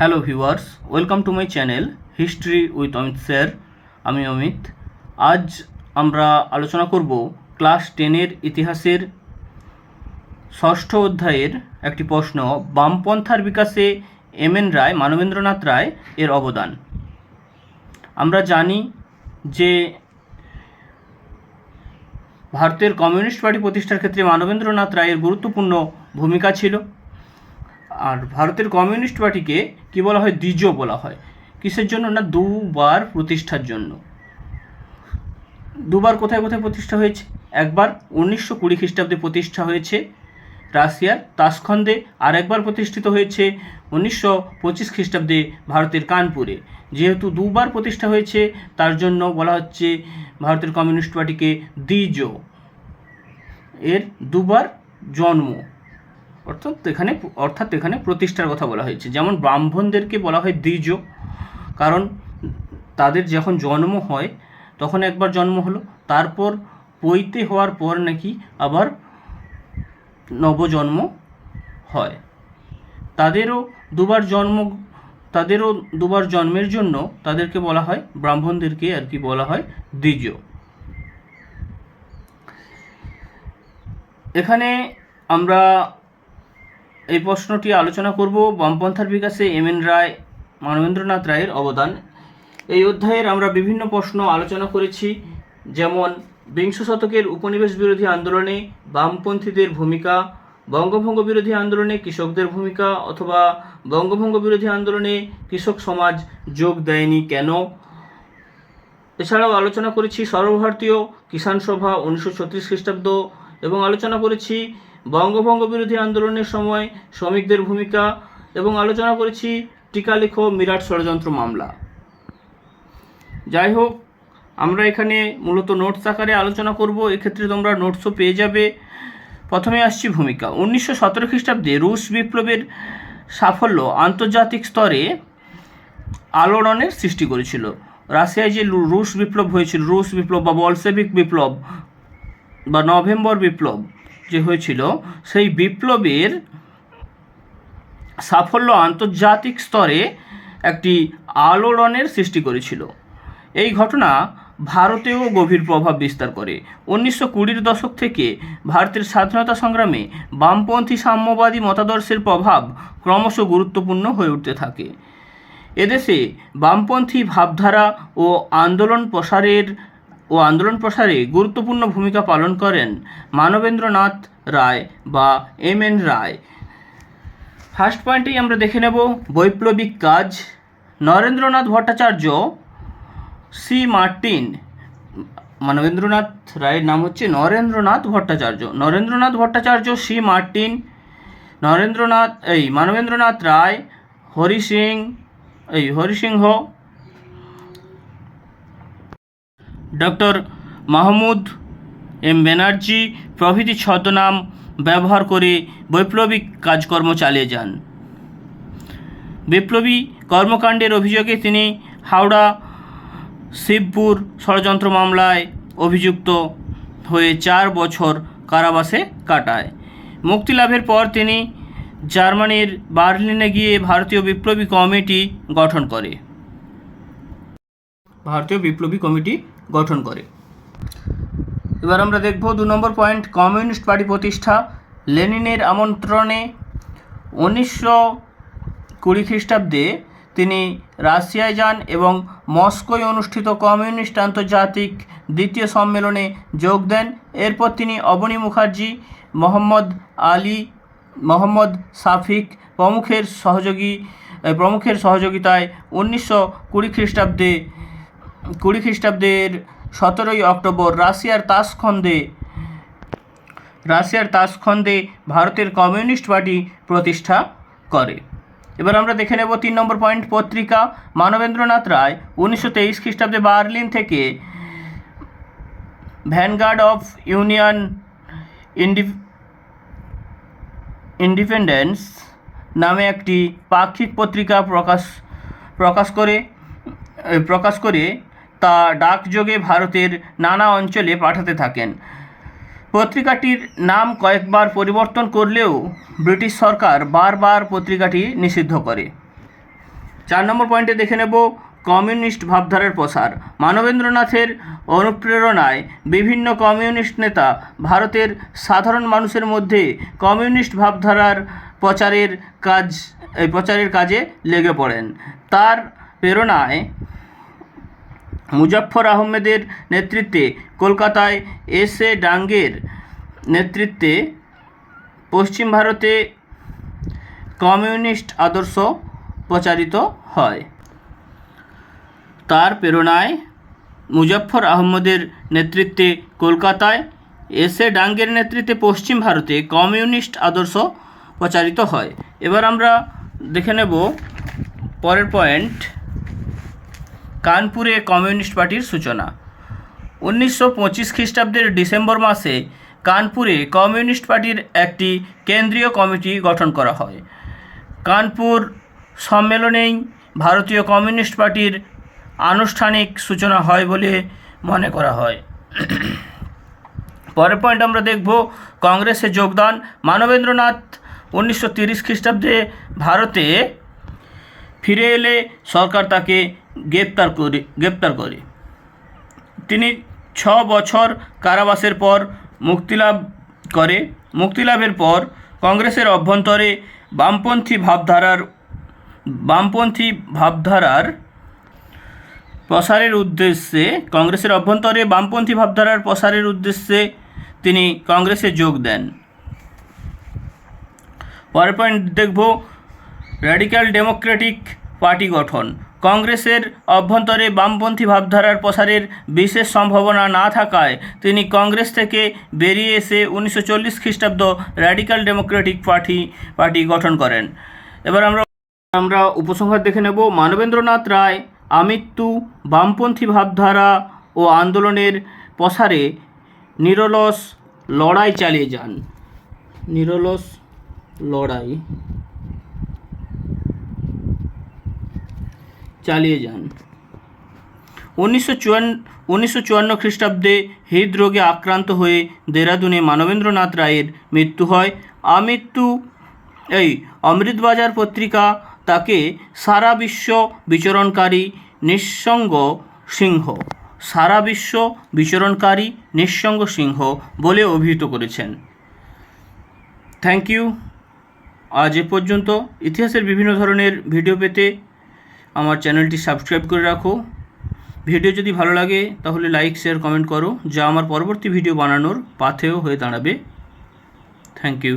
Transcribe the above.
Hello viewers welcome to my channel history with Amit sir আমি অমিত। আজ আমরা আলোচনা করব ক্লাস টেনের ইতিহাসের ষষ্ঠ অধ্যায়ের একটি প্রশ্ন, বামপন্থার বিকাশে এম এন রায়, মানবেন্দ্রনাথ রায় এর অবদান। আমরা জানি যে ভারতের কমিউনিস্ট পার্টি প্রতিষ্ঠার ক্ষেত্রে মানবেন্দ্রনাথ রায়ের গুরুত্বপূর্ণ ভূমিকা ছিল। আর ভারতের কমিউনিস্ট পার্টিকে কি বলা হয়? দ্বিজ বলা হয়। কিসের জন্য না দুবার প্রতিষ্ঠার জন্য? দুবার কোথায় কোথায় প্রতিষ্ঠা হয়েছে? একবার উনিশশো কুড়ি খ্রিস্টাব্দে প্রতিষ্ঠা হয়েছে রাশিয়ার তাসখন্দে, আর একবার প্রতিষ্ঠিত হয়েছে উনিশশো পঁচিশ খ্রিস্টাব্দে ভারতের কানপুরে। যেহেতু দুবার প্রতিষ্ঠা হয়েছে, তার জন্য বলা হচ্ছে ভারতের কমিউনিস্ট পার্টিকে দ্বিজ। এর দুবার জন্ম। অর্থাৎ এখানে অর্থাৎ এখানে প্রতিষ্ঠার কথা বলা হয়েছে। যেমন ব্রাহ্মণদেরকে বলা হয় দ্বিজ। কারণ তাদের যখন জন্ম হয়, তখন একবার জন্ম হলো। তারপর পৈতে হওয়ার পর নাকি আবার নবজন্ম হয়। তাদেরও দুবার জন্ম, তাদেরও দুবার জন্মের জন্য তাদেরকে বলা হয়, ব্রাহ্মণদেরকে আর কি বলা হয় দ্বিজ। এখানে আমরা এই প্রশ্নটি আলোচনা করব বামপন্থার বিকাশে এম এন রায়, মানবেন্দ্রনাথ রায়ের অবদান। এই অধ্যায়ের আমরা বিভিন্ন প্রশ্ন আলোচনা করেছি, যেমন বিংশ শতকের উপনিবেশ বিরোধী আন্দোলনে বামপন্থীদের ভূমিকা, বঙ্গভঙ্গ বিরোধী আন্দোলনে কৃষকদের ভূমিকা, অথবা বঙ্গভঙ্গ বিরোধী আন্দোলনে কৃষক সমাজ যোগ দেয়নি কেন? এছাড়াও আলোচনা করেছি সর্বভারতীয় কিষাণ সভা উনিশশো ছত্রিশ খ্রিস্টাব্দ এবং আলোচনা করেছি বঙ্গভঙ্গ বিরোধী আন্দোলনের সময় শ্রমিকদের ভূমিকা এবং আলোচনা করেছি টিকালেখ মিরাট ষড়যন্ত্র মামলা। যাই হোক, আমরা এখানে মূলত নোটস আকারে আলোচনা করব। এক্ষেত্রে তোমরা নোটসও পেয়ে যাবে। প্রথমে আসছি ভূমিকা। উনিশশো সতেরো খ্রিস্টাব্দে রুশ বিপ্লবের সাফল্য আন্তর্জাতিক স্তরে আলোড়নের সৃষ্টি করেছিল। রাশিয়ায় যে রুশ বিপ্লব হয়েছিল, রুশ বিপ্লব বা বলসেভিক বিপ্লব বা নভেম্বর বিপ্লব যে হয়েছিল, সেই বিপ্লবের সাফল্য আন্তর্জাতিক স্তরে একটি আলোড়নের সৃষ্টি করেছিল। এই ঘটনা ভারতেও গভীর প্রভাব বিস্তার করে। উনিশশো কুড়ির দশক থেকে ভারতের স্বাধীনতা সংগ্রামে বামপন্থী সাম্যবাদী মতাদর্শের প্রভাব ক্রমশ গুরুত্বপূর্ণ হয়ে উঠতে থাকে। এদেশে বামপন্থী ভাবধারা ও আন্দোলন প্রসারের ও আন্দোলন প্রসারে গুরুত্বপূর্ণ ভূমিকা পালন করেন মানবেন্দ্রনাথ রায় বা এম এন রায়। ফার্স্ট পয়েন্টেই আমরা দেখে নেব, বৈপ্লবিক কাজ। Narendranath Bhattacharya C Martin. Manabendranath রায়ের নাম হচ্ছে Narendranath Bhattacharya. Narendranath Bhattacharya C Martin. Narendranath, এই মানবেন্দ্রনাথ রায়, হরি সিং, এই হরি সিংহ। ডক্টর মাহমুদ এম ব্যানার্জি প্রভৃতি ছদ্মনাম ব্যবহার করে বৈপ্লবিক কাজকর্ম চালিয়ে যান। বিপ্লবী কর্মকাণ্ডের অভিযোগে তিনি হাওড়া শিবপুর ষড়যন্ত্র মামলায় অভিযুক্ত হয়ে চার বছর কারাবাসে কাটায়। মুক্তি লাভের পর তিনি জার্মানির বার্লিনে গিয়ে ভারতীয় বিপ্লবী কমিটি গঠন করে। ভারতীয় বিপ্লবী কমিটি গঠন করে। এবার আমরা দেখব দু নম্বর পয়েন্ট কমিউনিস্ট পার্টি প্রতিষ্ঠা, লেনিনের আমন্ত্রণে উনিশশো কুড়ি খ্রিস্টাব্দে তিনি রাশিয়ায় যান এবং মস্কোয় অনুষ্ঠিত কমিউনিস্ট আন্তর্জাতিক দ্বিতীয় সম্মেলনে যোগ দেন। এরপর তিনি অবনী মুখার্জি, মোহাম্মদ আলী, মোহাম্মদ সাফিক প্রমুখের সহযোগী প্রমুখের সহযোগিতায় উনিশশো কুড়ি খ্রিস্টাব্দে কুড়ি খ্রিস্টাব্দের সতেরোই অক্টোবর রাশিয়ার তাসখন্দে রাশিয়ার তাসখন্দে ভারতের কমিউনিস্ট পার্টি প্রতিষ্ঠা করে। এবার আমরা দেখে নেব তিন নম্বর পয়েন্ট পত্রিকা। মানবেন্দ্রনাথ রায়, উনিশশো তেইশ খ্রিস্টাব্দে বার্লিন থেকে vanguard of union indi independence নামে একটি পাক্ষিক পত্রিকা প্রকাশ প্রকাশ করে প্রকাশ করে তা ডাকযোগে ভারতের নানা অঞ্চলে পাঠাতে থাকেন। পত্রিকাটির নাম কয়েকবার পরিবর্তন করলেও ব্রিটিশ সরকার বারবার পত্রিকাটি নিষিদ্ধ করে। চার নম্বর পয়েন্টে দেখে নেব কমিউনিস্ট ভাবধারার প্রসার। মানবেন্দ্রনাথের অনুপ্রেরণায় বিভিন্ন কমিউনিস্ট নেতা ভারতের সাধারণ মানুষের মধ্যে কমিউনিস্ট ভাবধারার প্রচারের কাজ প্রচারের কাজে লেগে পড়েন। তার প্রেরণায় মুজাফফর আহমেদের নেতৃত্বে কলকাতায় এস এ ডাঙ্গের নেতৃত্বে পশ্চিম ভারতে কমিউনিস্ট আদর্শ প্রচারিত হয়। তার প্রেরণায় মুজাফফর আহমদের নেতৃত্বে কলকাতায় এস এ ডাঙ্গের নেতৃত্বে পশ্চিম ভারতে কমিউনিস্ট আদর্শ প্রচারিত হয়। এবার আমরা দেখে নেব পরের পয়েন্ট। কানপুরে কমিউনিস্ট পার্টির সূচনা। উনিশশো পঁচিশ খ্রিস্টাব্দের ডিসেম্বর মাসে কানপুরে কমিউনিস্ট পার্টির একটি কেন্দ্রীয় কমিটি গঠন করা হয়। কানপুর সম্মেলনেই ভারতীয় কমিউনিস্ট পার্টির আনুষ্ঠানিক সূচনা হয় বলে মনে করা হয়। পরের পয়েন্ট আমরা দেখব কংগ্রেসে যোগদান। মানবেন্দ্রনাথ উনিশশো তিরিশ খ্রিস্টাব্দে ভারতে ফিরে এলে সরকার তাকে গ্রেপ্তার করে গ্রেপ্তার করে। তিনি ছ বছর কারাবাসের পর মুক্তিলাভ করে। মুক্তিলাভের পর কংগ্রেসের অভ্যন্তরে বামপন্থী ভাবধারার বামপন্থী ভাবধারার প্রসারের উদ্দেশ্যে, কংগ্রেসের অভ্যন্তরে বামপন্থী ভাবধারার প্রসারের উদ্দেশ্যে তিনি কংগ্রেসে যোগ দেন। পরের পয়েন্ট দেখব, র্যাডিক্যাল ডেমোক্রেটিক পার্টি গঠন। কংগ্রেসের অভ্যন্তরে বামপন্থী ভাবধারার প্রসারের বিশেষ সম্ভাবনা না থাকায় তিনি কংগ্রেস থেকে বেরিয়ে এসে উনিশশো চল্লিশ খ্রিস্টাব্দ র্যাডিক্যাল ডেমোক্রেটিক পার্টি পার্টি গঠন করেন। এবার আমরা আমরা উপসংহার দেখে নেব মানবেন্দ্রনাথ রায় আমৃত্যু, বামপন্থী ভাবধারা ও আন্দোলনের প্রসারে নিরলস লড়াই চালিয়ে যান। নিরলস লড়াই। চালিয়ে যান। উনিশশো চুয়ান্ন উনিশশো চুয়ান্ন খ্রিস্টাব্দে হৃদরোগে আক্রান্ত হয়ে দেরাদুনে মানবেন্দ্রনাথ রায়ের মৃত্যু হয়। আমৃত্যু, এই অমৃতবাজার পত্রিকা তাকে সারা বিশ্ব বিচরণকারী নিঃসঙ্গ সিংহ, সারা বিশ্ব বিচরণকারী নিঃসঙ্গ সিংহ বলে অভিহিত করেছেন। Thank you. আজ এ পর্যন্ত। ইতিহাসের বিভিন্ন ধরনের ভিডিও পেতে আমার চ্যানেলটি সাবস্ক্রাইব করে রাখো। ভিডিও যদি ভালো লাগে, তাহলে লাইক শেয়ার কমেন্ট করো, যা আমার পরবর্তী ভিডিও বানানোর পাথেয় হয়ে দাঁড়াবে। Thank you